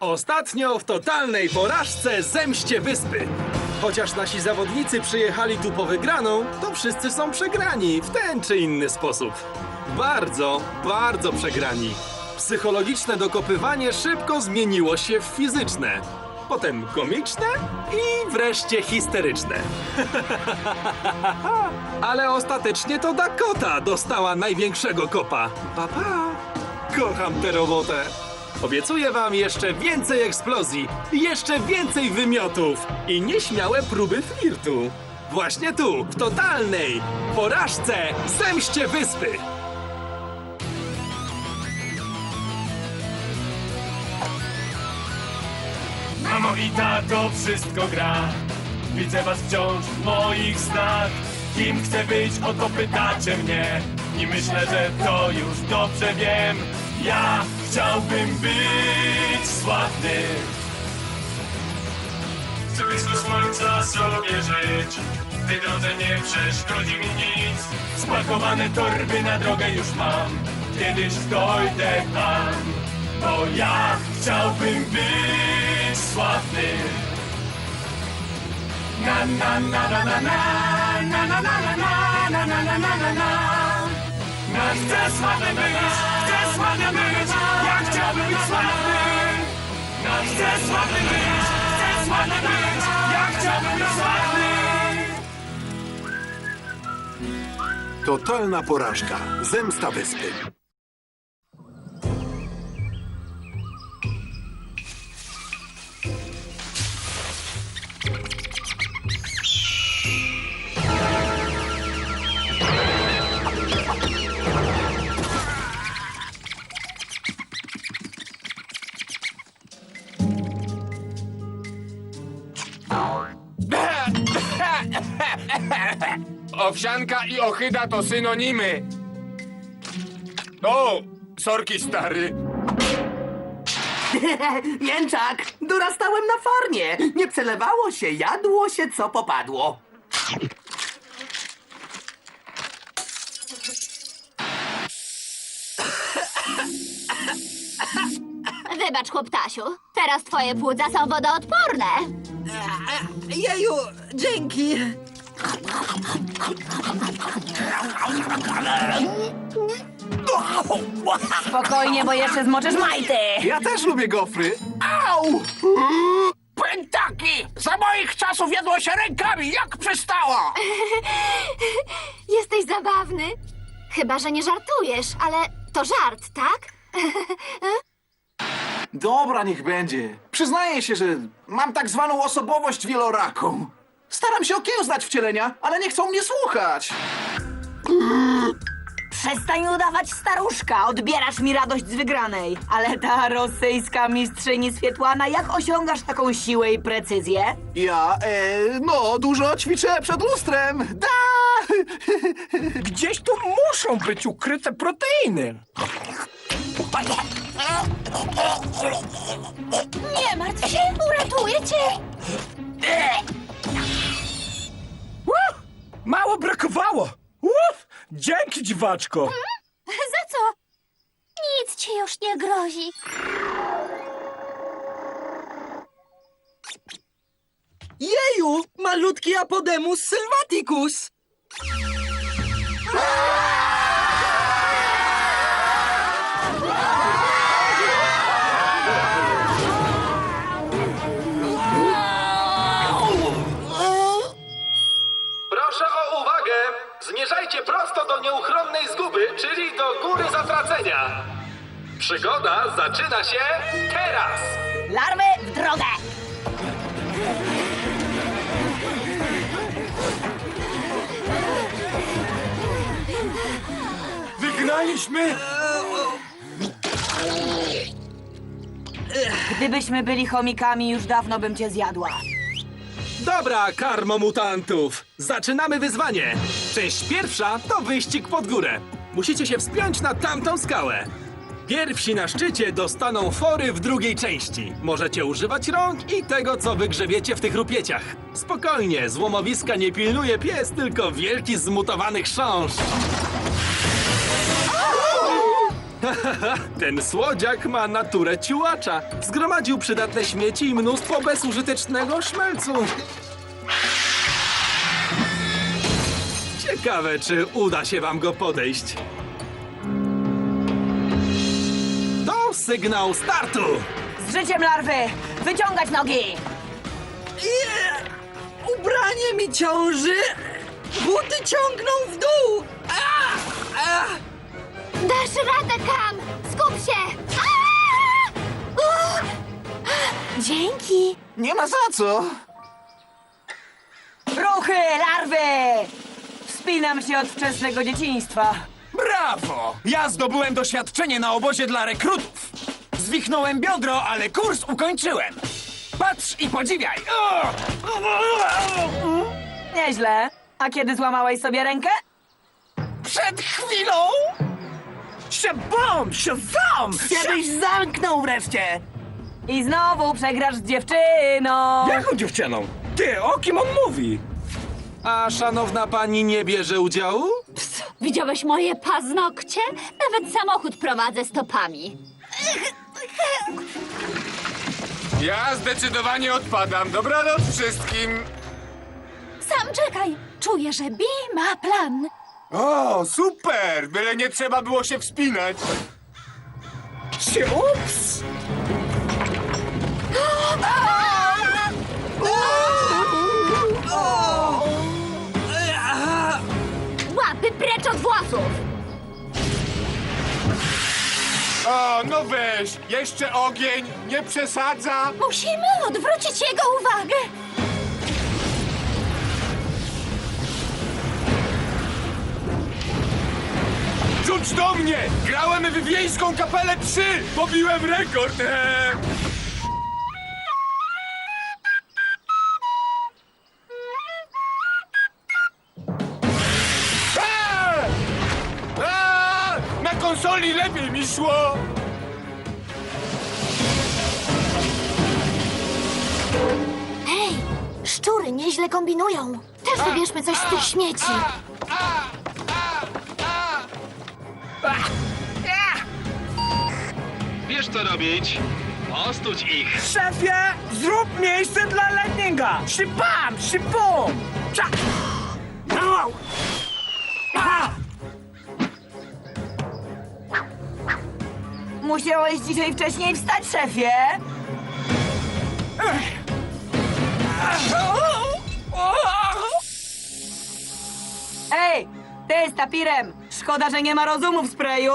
Ostatnio w totalnej porażce zemście wyspy. Chociaż nasi zawodnicy przyjechali tu po wygraną, to wszyscy są przegrani w ten czy inny sposób. Bardzo, bardzo przegrani. Psychologiczne dokopywanie szybko zmieniło się w fizyczne. Potem komiczne i wreszcie histeryczne. Ale ostatecznie to Dakota dostała największego kopa. Papa, kocham tę robotę. Obiecuję wam jeszcze więcej eksplozji, jeszcze więcej wymiotów i nieśmiałe próby flirtu. Właśnie tu, w totalnej porażce zemście wyspy. Mamo i tato, wszystko gra Widzę was wciąż w moich snach Kim chcę być, o to pytacie mnie I myślę, że to już dobrze wiem Ja chciałbym być sławny Chcę blisko słońca sobie żyć tej drodze nie przeszkodzi mi nic Spakowane torby na drogę już mam Kiedyś dojdę tam Bo ja chciałbym być sławny Na na na na na na na na na na na na na na na na na Na chcę sławny być, chcę sławny być Ja chciałbym być sławny chcę sławny być, chcę sławny być Ja chciałbym być sławny Totalna porażka. Zemsta wyspy. Owsianka i ochyda to synonimy. O, sorki stary. Mięczak, dorastałem na farmie. Nie przelewało się, jadło się co popadło. Wybacz, chłoptasiu. Teraz twoje płuca są wodoodporne. Jeju, dzięki. Spokojnie, bo jeszcze zmoczysz majty. Ja też lubię gofry. Au! Pentaki! Za moich czasów jadło się rękami, jak przystało! Jesteś zabawny. Chyba, że nie żartujesz, ale to żart, tak? Dobra, niech będzie. Przyznaję się, że mam tak zwaną osobowość wieloraką. Staram się okiełznać wcielenia, ale nie chcą mnie słuchać. Przestań udawać staruszka, odbierasz mi radość z wygranej. Ale ta rosyjska mistrzyni Swietłana, jak osiągasz taką siłę i precyzję? Ja, e, no, dużo ćwiczę przed lustrem. Da! Gdzieś tu muszą być ukryte proteiny. Nie martw się, uratuję cię. Mało brakowało. Uf, dzięki, dziwaczko. Za co? Nic ci już nie grozi. Jeju, malutki apodemus sylvaticus. Zmierzajcie prosto do nieuchronnej zguby, czyli do góry zatracenia. Przygoda zaczyna się teraz! Larwy w drogę! Wygraliśmy! Gdybyśmy byli chomikami, już dawno bym cię zjadła. Dobra, karmo mutantów! Zaczynamy wyzwanie! Część pierwsza to wyścig pod górę. Musicie się wspiąć na tamtą skałę. Pierwsi na szczycie dostaną fory w drugiej części. Możecie używać rąk i tego, co wygrzebiecie w tych rupieciach. Spokojnie, złomowiska nie pilnuje pies, tylko wielki zmutowany chrząszcz. Ten słodziak ma naturę ciułacza. Zgromadził przydatne śmieci i mnóstwo bezużytecznego szmelcu. Ciekawe, czy uda się wam go podejść. To sygnał startu! Z życiem larwy! Wyciągać nogi! Je! Ubranie mi ciąży! Buty ciągną w dół! A! A! Dasz radę, Kam! Skup się! Aaa! Uch! Dzięki! Nie ma za co. Ruchy, larwy! Wspinam się od wczesnego dzieciństwa. Brawo! Ja zdobyłem doświadczenie na obozie dla rekrutów. Zwichnąłem biodro, ale kurs ukończyłem. Patrz i podziwiaj. Nieźle. A kiedy złamałeś sobie rękę? Przed chwilą! Szabom! Szabom! Kiedyś zamknął wreszcie! I znowu przegrasz z dziewczyną! Jaką dziewczyną? Ty, o kim on mówi? A szanowna pani nie bierze udziału? Widziałeś moje paznokcie? Nawet samochód prowadzę stopami. Ja zdecydowanie odpadam. Dobranoc wszystkim. Sam czekaj! Czuję, że Bi ma plan. O, super! Byle nie trzeba było się wspinać. Się ups! O, no weź! Jeszcze ogień! Nie przesadza! Musimy odwrócić jego uwagę! Rzuć do mnie! Grałem w wiejską kapelę 3! Pobiłem rekord! Eee. Lepiej mi szło! Hej! Szczury nieźle kombinują. Też wybierzmy coś z tych śmieci. Wiesz co robić? Ostuć ich! Szefie, zrób miejsce dla Lightninga! Szybam, szybum! Cza! Musiałeś dzisiaj wcześniej wstać, szefie! Ej, ty z tapirem! Szkoda, że nie ma rozumu w sprayu.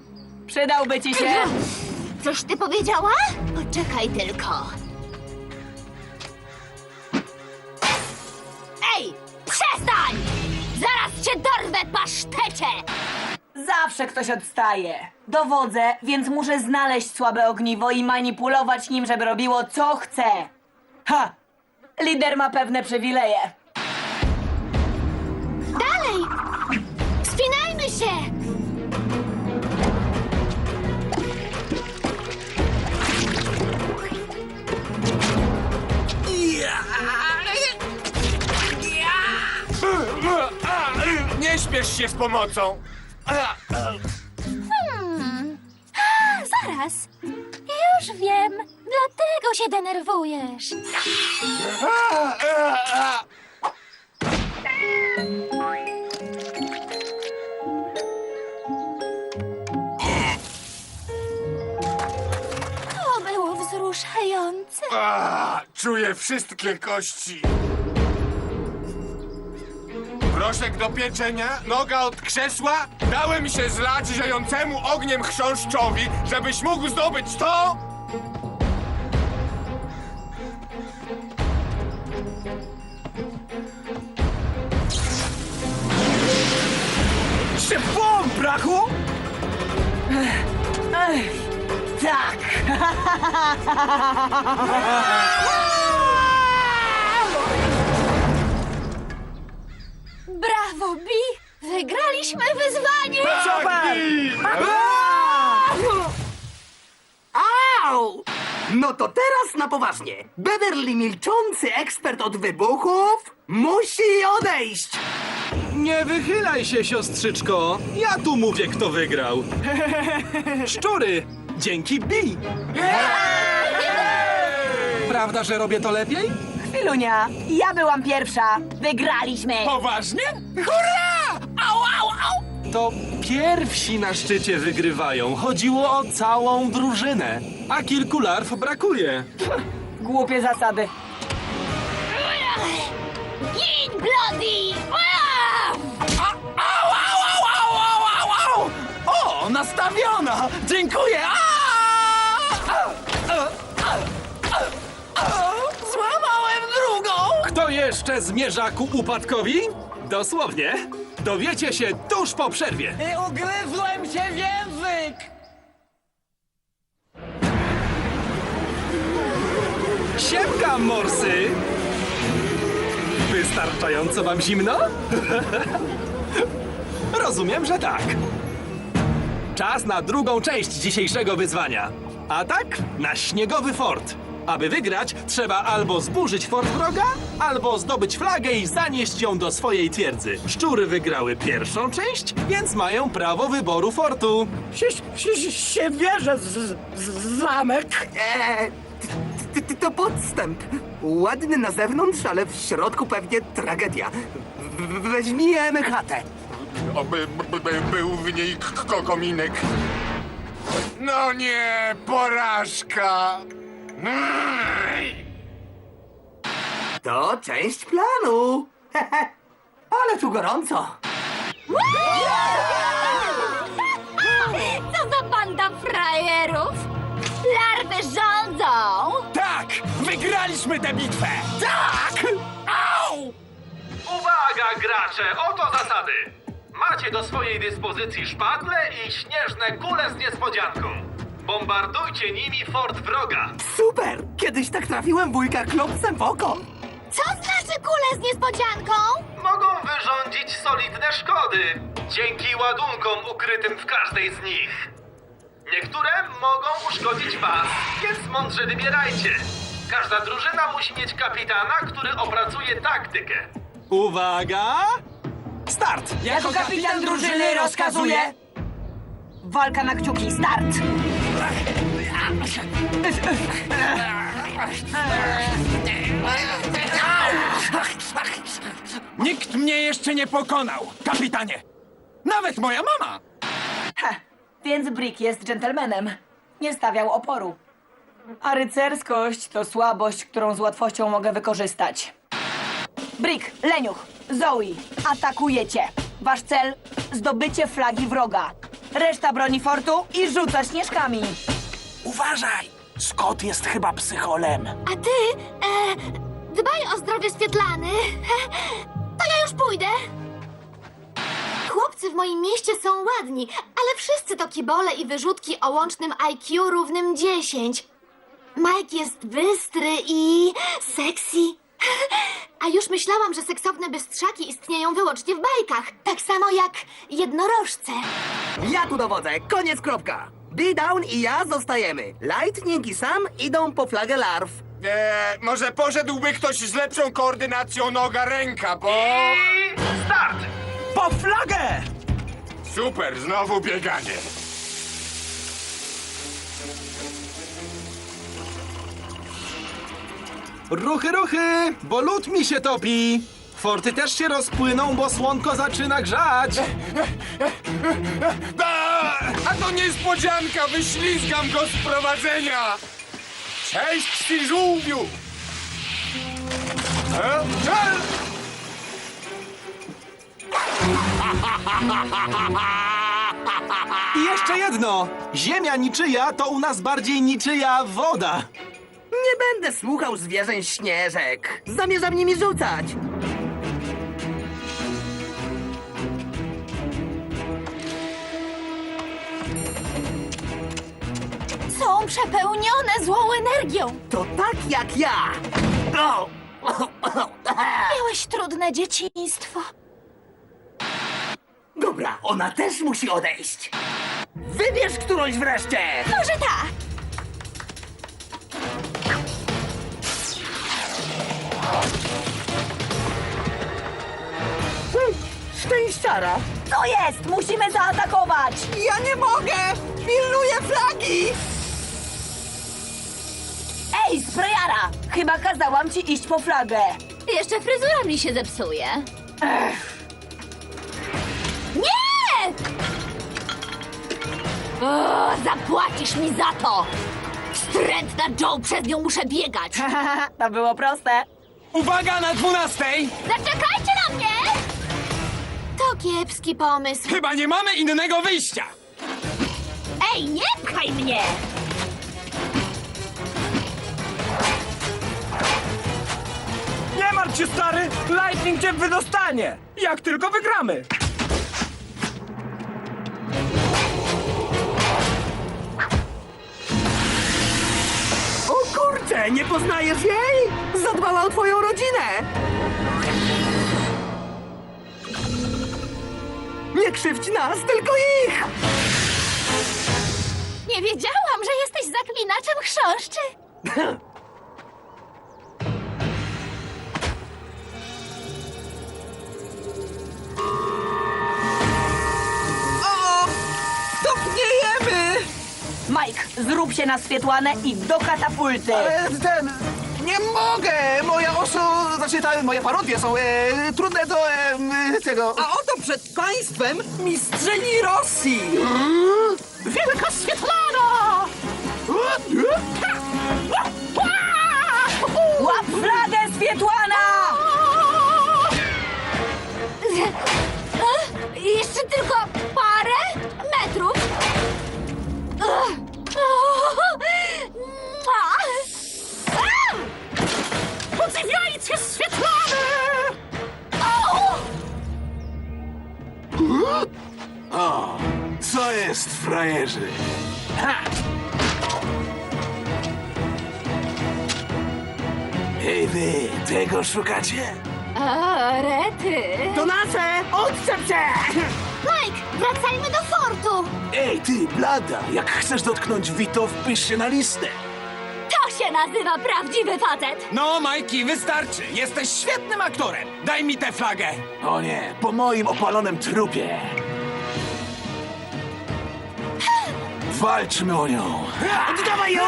Przydałby ci się. Coś ty powiedziała? Poczekaj tylko. Ej! Przestań! Zaraz cię dorwę, pasztecie! Zawsze ktoś odstaje. Dowodzę, więc muszę znaleźć słabe ogniwo i manipulować nim, żeby robiło co chce. Ha! Lider ma pewne przywileje. Dalej! Wspinajmy się! Nie śpiesz się z pomocą! Zaraz! Już wiem, dlatego się denerwujesz. To było wzruszające. A, czuję wszystkie kości. Proszek do pieczenia, noga od krzesła. Dałem się zlać ziejącemu ogniem chrząszczowi, żebyś mógł zdobyć to... Szybum, brachu! Ech, tak! Brawo, Bi! Wygraliśmy wyzwanie! Super! Au! No to teraz na poważnie. Beverly milczący ekspert od wybuchów musi odejść. Nie wychylaj się, siostrzyczko. Ja tu mówię, kto wygrał. Szczury, dzięki Bi. Prawda, że robię to lepiej? Chwilunia, ja byłam pierwsza. Wygraliśmy. Poważnie? To pierwsi na szczycie wygrywają. Chodziło o całą drużynę. A kilku larw brakuje. Głupie zasady. Gin! O, nastawiona! Dziękuję! Złamałem jeszcze zmierza ku upadkowi? Dosłownie. Dowiecie się tuż po przerwie. I ugryzłem się w język! Siemka, morsy! Wystarczająco wam zimno? Rozumiem, że tak. Czas na drugą część dzisiejszego wyzwania. Atak na śniegowy fort. Aby wygrać, trzeba albo zburzyć fort wroga, albo zdobyć flagę i zanieść ją do swojej twierdzy. Szczury wygrały pierwszą część, więc mają prawo wyboru fortu. się wierzę z, z, zamek. Eee, t- t- to podstęp. Ładny na zewnątrz, ale w środku pewnie tragedia. W- Weźmiemy chatę. Oby by, by, był w niej k- kokominek. No nie, porażka. To część planu. ale tu gorąco. Co za banda frajerów! Larwy rządzą! Tak! Wygraliśmy tę bitwę! Tak! Au! Uwaga, gracze! Oto zasady! Macie do swojej dyspozycji szpadle i śnieżne kule z niespodzianką. Bombardujcie nimi fort wroga. Super! Kiedyś tak trafiłem wujka klopsem w oko. Co znaczy kule z niespodzianką? Mogą wyrządzić solidne szkody dzięki ładunkom ukrytym w każdej z nich. Niektóre mogą uszkodzić was, więc mądrze wybierajcie. Każda drużyna musi mieć kapitana, który opracuje taktykę. Uwaga! Start! Jako kapitan drużyny rozkazuję. Walka na kciuki, start! Nikt mnie jeszcze nie pokonał, kapitanie! Nawet moja mama! Ha, więc Brick jest dżentelmenem. Nie stawiał oporu. A rycerskość to słabość, którą z łatwością mogę wykorzystać. Brick, Leniuch, Zoe, atakujecie. Wasz cel zdobycie flagi wroga. Reszta broni fortu i rzuca śnieżkami. Uważaj! Scott jest chyba psycholem. A ty, e, dbaj o zdrowie Swietlany. To ja już pójdę. Chłopcy w moim mieście są ładni, ale wszyscy to kibole i wyrzutki o łącznym IQ równym 10. Mike jest bystry i sexy. A już myślałam, że seksowne bystrzaki istnieją wyłącznie w bajkach. Tak samo jak jednorożce. Ja tu dowodzę. Koniec, kropka. B-Down i ja zostajemy. Lightning i Sam idą po flagę larw. Eee, może poszedłby ktoś z lepszą koordynacją noga ręka, bo... Start! Po flagę! Super, znowu bieganie. Ruchy, ruchy! Bo lód mi się topi! Forty też się rozpłyną, bo słonko zaczyna grzać! A, a to niespodzianka, wyślizgam go z prowadzenia. Cześć, ty żółwiu. E? E? I jeszcze jedno! Ziemia niczyja to u nas bardziej niczyja woda! Nie będę słuchał zwierzeń śnieżek. Zamierzam nimi rzucać. Są przepełnione złą energią. To tak jak ja. O! Miałeś trudne dzieciństwo. Dobra, ona też musi odejść. Wybierz którąś wreszcie. Może tak. Szczęście siara. Co jest? Musimy zaatakować! Ja nie mogę! Pilnuję flagi! Ej, sprayara! Chyba kazałam ci iść po flagę. Jeszcze fryzura mi się zepsuje. Nie! O, zapłacisz mi za to! Wstrętna Joe, przez nią muszę biegać! to było proste. Uwaga na dwunastej! Zaczekajcie na mnie! To kiepski pomysł. Chyba nie mamy innego wyjścia! Ej, nie pchaj mnie! Się, stary! Lightning cię wydostanie! Jak tylko wygramy! O kurczę, nie poznajesz jej? Zadbała o twoją rodzinę! Nie krzywdź nas, tylko ich! Nie wiedziałam, że jesteś zaklinaczem chrząszczy. zrób się na Swietłanę i do katapulty. E, ten... Nie mogę! Moja oso... Znaczy, ta, moje parodie są e, trudne do e, m, tego... A oto przed państwem mistrzyni Rosji! Wielka Swietlana! Jest, frajerzy? Hej wy, tego szukacie? O, rety. To nasze! Odczep się! Mike, wracajmy do fortu. Ej, ty, blada, jak chcesz dotknąć Vito, wpisz się na listę. To się nazywa prawdziwy facet. No, Majki, wystarczy! Jesteś świetnym aktorem! Daj mi tę flagę! O nie, po moim opalonym trupie. Walczmy o nią. Oddawaj ją!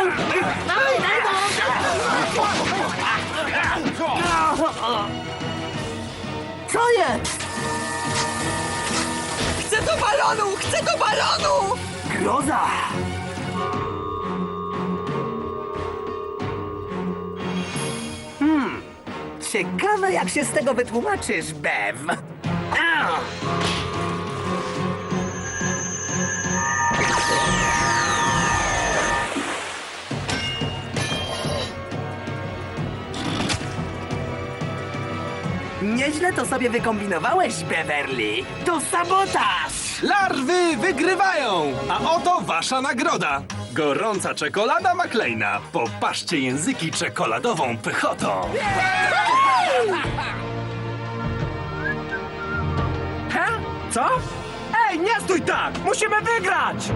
Co jest? Chcę do balonu! Chcę do balonu! Groza! Hmm, ciekawe jak się z tego wytłumaczysz, Bev. Nieźle to sobie wykombinowałeś, Beverly. To sabotaż! Larwy wygrywają! A oto wasza nagroda! Gorąca czekolada McLeana. Popaszcie języki czekoladową pychotą. Ha? Co? Ej, nie stój tak! Musimy wygrać!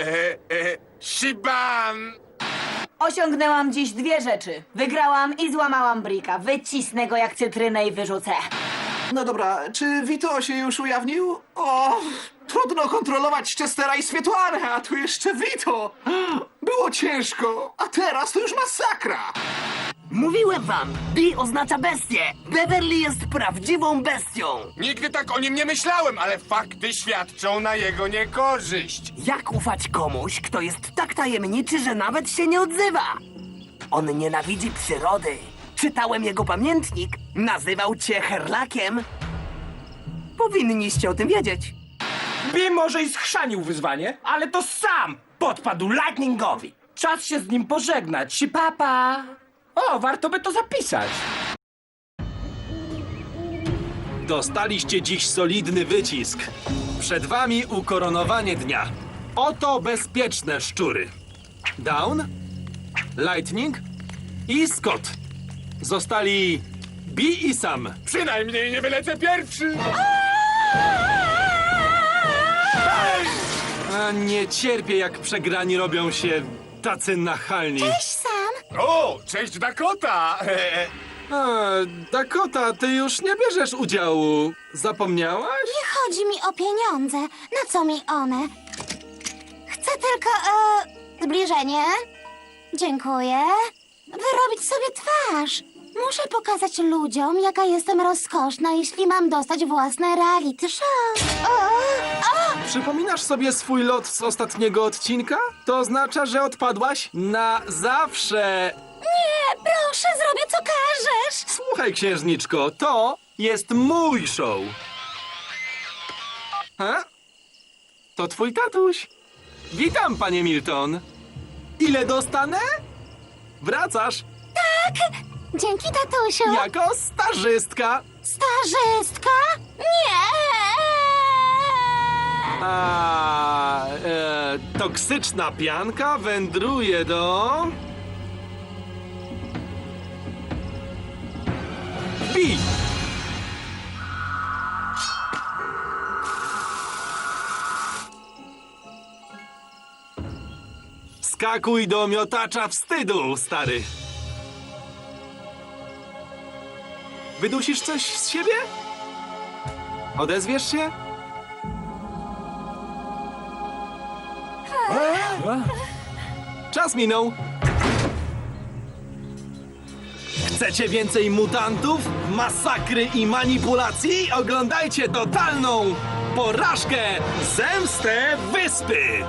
E, e, Shiban! Osiągnęłam dziś dwie rzeczy. Wygrałam i złamałam Brika. Wycisnę go jak cytrynę i wyrzucę. No dobra, czy Vito się już ujawnił? O, trudno kontrolować Chestera i Swietłanę, a tu jeszcze Vito. Było ciężko, a teraz to już masakra. Mówiłem wam, B oznacza bestię. Beverly jest prawdziwą bestią. Nigdy tak o nim nie myślałem, ale fakty świadczą na jego niekorzyść. Jak ufać komuś, kto jest tak tajemniczy, że nawet się nie odzywa? On nienawidzi przyrody. Czytałem jego pamiętnik. Nazywał cię herlakiem. Powinniście o tym wiedzieć. Bi może i schrzanił wyzwanie, ale to sam podpadł Lightningowi. Czas się z nim pożegnać. Si papa. O, warto by to zapisać. Dostaliście dziś solidny wycisk. Przed wami ukoronowanie dnia. Oto bezpieczne szczury. Down, Lightning i Scott. Zostali Bi i Sam. Przynajmniej nie wylecę pierwszy. A nie cierpię, jak przegrani robią się tacy nachalni. Sam. O, cześć Dakota! E, A, Dakota, ty już nie bierzesz udziału. Zapomniałaś? Nie chodzi mi o pieniądze. Na co mi one? Chcę tylko e, zbliżenie. Dziękuję. Wyrobić sobie twarz. Muszę pokazać ludziom, jaka jestem rozkoszna, jeśli mam dostać własne reality show. O, o, Przypominasz sobie swój lot z ostatniego odcinka? To oznacza, że odpadłaś na zawsze. nie, proszę, zrobię co każesz. Słuchaj, księżniczko, to jest mój show. Ha? To twój tatuś. Witam, panie Milton. Ile dostanę? Wracasz Dzięki, tatusiu. jako stażystka. Starzystka? Nie. A e, toksyczna pianka wędruje do. Pi! Skakuj do miotacza wstydu, stary. Wydusisz coś z siebie? Odezwiesz się? Czas minął. Chcecie więcej mutantów, masakry i manipulacji? Oglądajcie totalną porażkę Zemstę Wyspy!